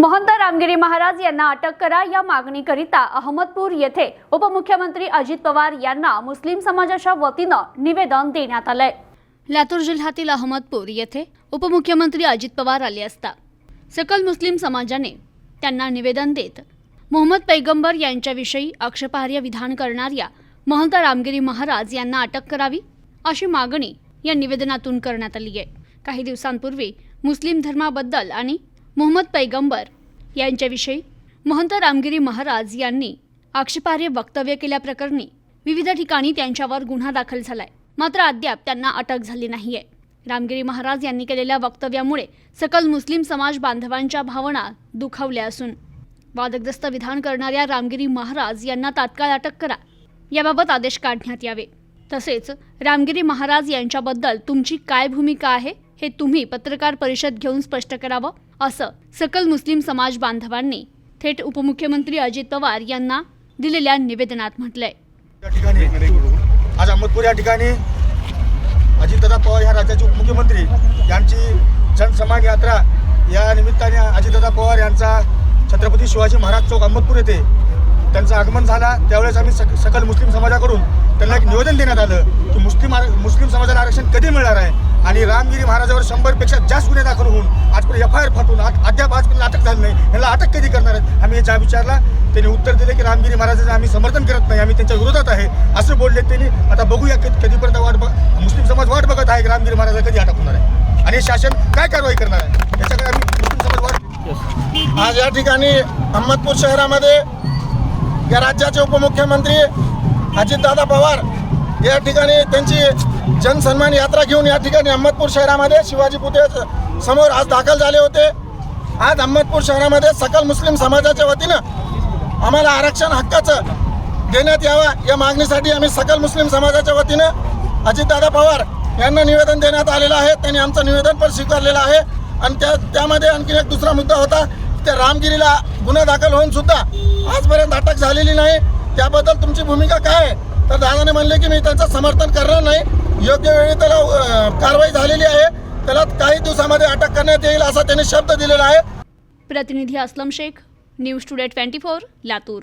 महंत रामगिरी महाराज यांना अटक करा या मागणीकरिता अहमदपूर येथे उपमुख्यमंत्री अजित पवार यांना मुस्लिम समाजाच्या वतीनं निवेदन देण्यात आलंय. लातूर जिल्ह्यातील अहमदपूर येथे उपमुख्यमंत्री अजित पवार आले असता सकल मुस्लिम समाजाने त्यांना निवेदन देत मोहम्मद पैगंबर यांच्याविषयी आक्षेपार्ह विधान करणाऱ्या महंत रामगिरी महाराज यांना अटक करावी अशी मागणी या निवेदनातून करण्यात आली आहे. काही दिवसांपूर्वी मुस्लिम धर्माबद्दल आणि मोहम्मद पैगंबर यांच्याविषयी महंत रामगिरी महाराज यांनी आक्षेपार्ह वक्तव्य केल्याप्रकरणी विविध ठिकाणी त्यांच्यावर गुन्हा दाखल झालाय. मात्र अद्याप त्यांना अटक झाली नाहीये. रामगिरी महाराज यांनी केलेल्या वक्तव्यामुळे सकल मुस्लिम समाज बांधवांच्या भावना दुखावल्या असून वादग्रस्त विधान करणाऱ्या रामगिरी महाराज यांना तात्काळ अटक करा याबाबत आदेश काढण्यात यावे. तसेच रामगिरी महाराज यांच्याबद्दल तुमची काय भूमिका आहे? हे तुम्ही पत्रकार परिषद घेऊन स्पष्ट करावं असं सकल मुस्लिम समाज बांधवांनी थेट उपमुख्यमंत्री अजित पवार यांना दिलेल्या निवेदनात म्हटलंय. या ठिकाणी आज अहमदपूर या ठिकाणी अजितदादा पवार ह्या राज्याचे उपमुख्यमंत्री यांची जनसमान यात्रा या निमित्ताने अजितदादा पवार यांचा छत्रपती शिवाजी महाराज चौक अहमदपूर येथे त्यांचं आगमन झाला. त्यावेळेस आम्ही सक सकल मुस्लिम समाजाकडून त्यांना एक निवेदन देण्यात आलं की मुस्लिम आर- मुस्लिम समाजाला आरक्षण कधी मिळणार आहे? आणि रामगिरी महाराजावर शंभरपेक्षा जास्त गुन्हे दाखल होऊन आजपर्यंत एफ आय आर फाटून आज अद्याप आजपर्यंत अटक झाली नाही. यांना अटक कधी करणार आहेत? आम्ही याचा विचारला त्यांनी उत्तर दिले की रामगिरी महाराजांचं आम्ही समर्थन करत नाही. आम्ही त्यांच्या विरोधात आहे. असं बोलले त्यांनी. आता बघूया कधी कधीपर्यंत वाट बघ मुस्लिम समाज वाट बघत आहे की रामगिरी महाराज कधी अटक होणार आहे? आणि हे शासन काय कारवाई करणार आहे? याच्याकडे आम्ही मुस्लिम समाज वाट आज या ठिकाणी अहमदपूर शहरामध्ये या राज्याचे उपमुख्यमंत्री अजितदादा पवार या ठिकाणी त्यांची जनसन्मान यात्रा घेऊन या ठिकाणी अहमदपूर शहरामध्ये शिवाजी पुतळे समोर आज दाखल झाले होते. आज अहमदपूर शहरामध्ये सकल मुस्लिम समाजाच्या वतीनं आम्हाला आरक्षण हक्काचं देण्यात यावा या मागणीसाठी आम्ही सकल मुस्लिम समाजाच्या वतीनं अजितदादा पवार यांना निवेदन देण्यात आलेलं आहे. त्यांनी आमचं निवेदन पण स्वीकारलेलं आहे. आणि त्या त्यामध्ये आणखी एक दुसरा मुद्दा होता त्या रामगिरीला गुन्हा दाखल होऊन सुद्धा आजपर्यंत अटक झालेली नाही. त्याबद्दल तुमची भूमिका काय आहे? तर दादाने म्हणले की मी त्यांचं समर्थन करणार नाही. योग्य वेळी त्याला कारवाई झालेली आहे. त्याला काही दिवसामध्ये अटक करण्यात येईल असा त्यांनी शब्द दिलेला आहे. प्रतिनिधी Aslam Shaikh news today twenty four Latur.